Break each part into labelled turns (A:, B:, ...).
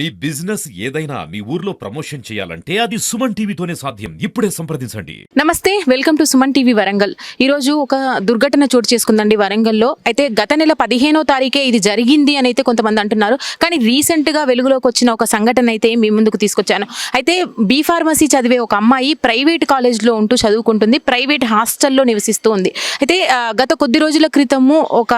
A: మీ business ఏదైనా మీ ఊర్లో promotion చేయాలంటే అది సుమన్ టీవీతోనే సాధ్యం. ఇప్పుడే సంప్రదించండి.
B: నమస్తే welcome to Suman TV Warangal. ఈ రోజు ఒక దుర్ఘటన చోటు చేసుకుందండి వరంగల్లో. అయితే గత నెల పదిహేనో తారీఖే ఇది జరిగింది అని అయితే కొంతమంది అంటున్నారు. కానీ రీసెంట్గా వెలుగులోకి వచ్చిన ఒక సంఘటన అయితే మీ ముందుకు తీసుకొచ్చాను. అయితే బీ ఫార్మసీ చదివే ఒక అమ్మాయి ప్రైవేట్ కాలేజ్లో ఉంటూ చదువుకుంటుంది. ప్రైవేట్ హాస్టల్లో నివసిస్తూ ఉంది. అయితే గత కొద్ది రోజుల క్రితము ఒక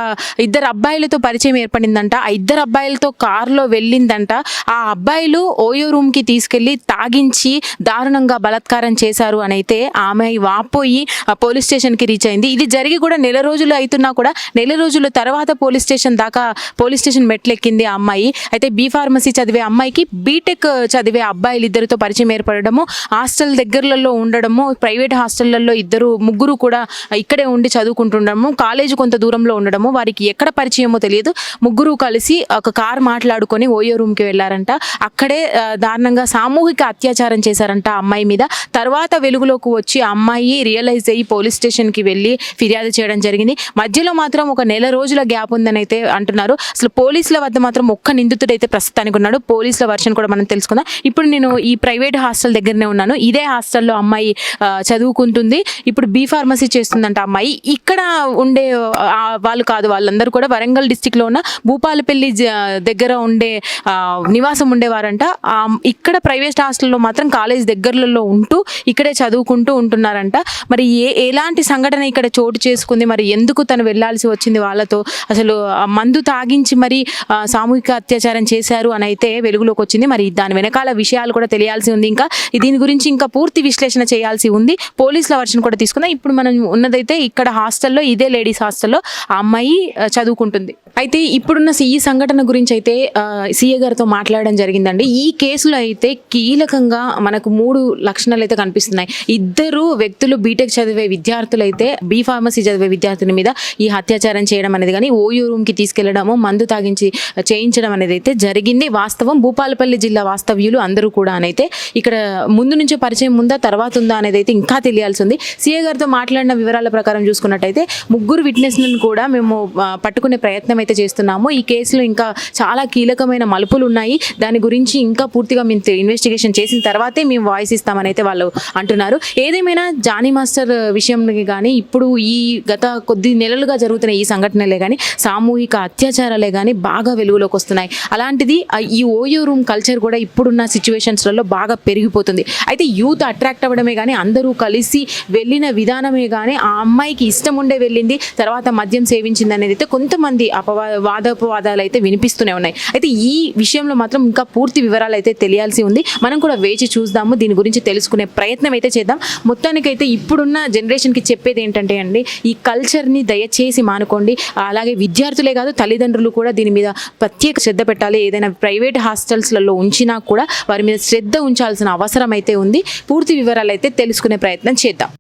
B: ఇద్దరు అబ్బాయిలతో పరిచయం ఏర్పడిందంట. ఆ ఇద్దరు అబ్బాయిలతో కారులో వెళ్ళిందంట. ఆ అబ్బాయిలు ఓయో రూమ్కి తీసుకెళ్ళి తాగించి దారుణంగా బలాత్కారం చేశారు అని అయితే ఆమె వాపోయి ఆ పోలీస్ స్టేషన్కి రీచ్ అయింది. ఇది జరిగి కూడా నెల రోజులు అవుతున్నా కూడా నెల రోజుల తర్వాత పోలీస్ స్టేషన్ దాకా పోలీస్ స్టేషన్ మెట్లెక్కింది ఆ అమ్మాయి. అయితే బీ ఫార్మసీ చదివే అమ్మాయికి బీటెక్ చదివే అబ్బాయిలు ఇద్దరితో పరిచయం ఏర్పడము హాస్టల్ దగ్గరలలో ఉండడము ప్రైవేట్ హాస్టళ్ళలో ఇద్దరు ముగ్గురు కూడా ఇక్కడే ఉండి చదువుకుంటుండము కాలేజ్ కొంత దూరంలో ఉండడము వారికి ఎక్కడ పరిచయమో తెలియదు. ముగ్గురు కలిసి ఒక కార్ మాట్లాడుకొని ఓయో రూమ్కి చేశారంట. అక్కడే దారుణంగా సామూహిక అత్యాచారం చేశారంట ఆ అమ్మాయి మీద. తర్వాత వెలుగులోకి వచ్చి అమ్మాయి రియలైజ్ అయ్యి పోలీస్ స్టేషన్కి వెళ్ళి ఫిర్యాదు చేయడం జరిగింది. మధ్యలో మాత్రం ఒక నెల రోజుల గ్యాప్ ఉందని అయితే అంటున్నారు. అసలు పోలీసుల వద్ద మాత్రం ఒక్క నిందితుడు అయితే ప్రస్తుతానికి ఉన్నాడు. పోలీసుల వర్షన్ కూడా మనం తెలుసుకుందాం. ఇప్పుడు నేను ఈ ప్రైవేట్ హాస్టల్ దగ్గరనే ఉన్నాను. ఇదే హాస్టల్లో అమ్మాయి చదువుకుంటుంది. ఇప్పుడు బీ ఫార్మసీ చేస్తుందంట అమ్మాయి. ఇక్కడ ఉండే వాళ్ళు కాదు వాళ్ళందరూ కూడా వరంగల్ డిస్టిక్లో ఉన్న భూపాలపల్లి దగ్గర ఉండే ఆ, నివాసం ఉండేవారంట. ఇక్కడ ప్రైవేట్ హాస్టల్లో మాత్రం కాలేజ్ దగ్గరలో ఉంటూ ఇక్కడే చదువుకుంటూ ఉంటున్నారంట. మరి ఏ ఎలాంటి సంఘటన ఇక్కడ చోటు చేసుకుంది? మరి ఎందుకు తను వెళ్ళాల్సి వచ్చింది వాళ్ళతో? అసలు మందు తాగించి మరి సామూహిక అత్యాచారం చేశారు అని అయితే వెలుగులోకి వచ్చింది. మరి దాని వెనకాల విషయాలు కూడా తెలియాల్సి ఉంది. ఇంకా దీని గురించి ఇంకా పూర్తి విశ్లేషణ చేయాల్సి ఉంది. పోలీసుల వర్షన్ కూడా తీసుకుందాం. ఇప్పుడు మనం ఉన్నదైతే ఇక్కడ హాస్టల్లో ఇదే లేడీస్ హాస్టల్లో ఆ అమ్మాయి చదువుకుంటుంది. అయితే ఇప్పుడున్న ఈ సంఘటన గురించి అయితే సీఏ గారితో మాట్లాడడం జరిగిందండి. ఈ కేసులో అయితే కీలకంగా మనకు మూడు లక్షణాలు అయితే కనిపిస్తున్నాయి. ఇద్దరు వ్యక్తులు బీటెక్ చదివే విద్యార్థులు అయితే బీ ఫార్మసీ చదివే విద్యార్థుల మీద ఈ అత్యాచారం చేయడం అనేది కానీ ఓయూ రూమ్కి తీసుకెళ్ళడము మందు తాగించి చేయించడం అనేది అయితే జరిగింది. వాస్తవం భూపాలపల్లి జిల్లా వాస్తవ్యులు అందరూ కూడా అనైతే ఇక్కడ ముందు నుంచి పరిచయం ఉందా తర్వాత ఉందా అనేది అయితే ఇంకా తెలియాల్సి ఉంది. సీఏ గారితో మాట్లాడిన వివరాల ప్రకారం చూసుకున్నట్టయితే ముగ్గురు విట్నెస్లను కూడా మేము పట్టుకునే ప్రయత్నం అయితే చేస్తున్నాము. ఈ కేసులో ఇంకా చాలా కీలకమైన మలుపులు ఉన్నాయి. దాని గురించి ఇంకా పూర్తిగా మేము ఇన్వెస్టిగేషన్ చేసిన తర్వాతే మేము వాయిస్ ఇస్తామని అయితే వాళ్ళు అంటున్నారు. ఏదేమైనా జానీ మాస్టర్ విషయం కానీ ఇప్పుడు ఈ గత కొద్ది నెలలుగా జరుగుతున్న ఈ సంఘటనలే కానీ సామూహిక అత్యాచారాలే కానీ బాగా వెలుగులోకి వస్తున్నాయి. అలాంటిది ఈ ఓయో రూమ్ కల్చర్ కూడా ఇప్పుడున్న సిచ్యువేషన్స్లలో బాగా పెరిగిపోతుంది. అయితే యూత్ అట్రాక్ట్ అవ్వడమే కానీ అందరూ కలిసి వెళ్ళిన విధానమే కానీ ఆ అమ్మాయికి ఇష్టం ఉండే వెళ్ళింది తర్వాత మద్యం సేవించింది అనేది అయితే కొంతమంది అపవా వాదపవాదాలు అయితే వినిపిస్తూనే ఉన్నాయి. అయితే ఈ విషయంలో మాత్రం మాత్రం ఇంకా పూర్తి వివరాలు అయితే తెలియాల్సి ఉంది. మనం కూడా వేచి చూద్దాము దీని గురించి తెలుసుకునే ప్రయత్నం అయితే చేద్దాం. మొత్తానికైతే ఇప్పుడున్న జనరేషన్కి చెప్పేది ఏంటంటే అండి ఈ కల్చర్ని దయచేసి మానుకోండి. అలాగే విద్యార్థులే కాదు తల్లిదండ్రులు కూడా దీని మీద ప్రత్యేక శ్రద్ధ పెట్టాలి. ఏదైనా ప్రైవేట్ హాస్టల్స్లలో ఉంచినా కూడా వారి మీద శ్రద్ధ ఉంచాల్సిన అవసరం అయితే ఉంది. పూర్తి వివరాలు అయితే తెలుసుకునే ప్రయత్నం చేద్దాం.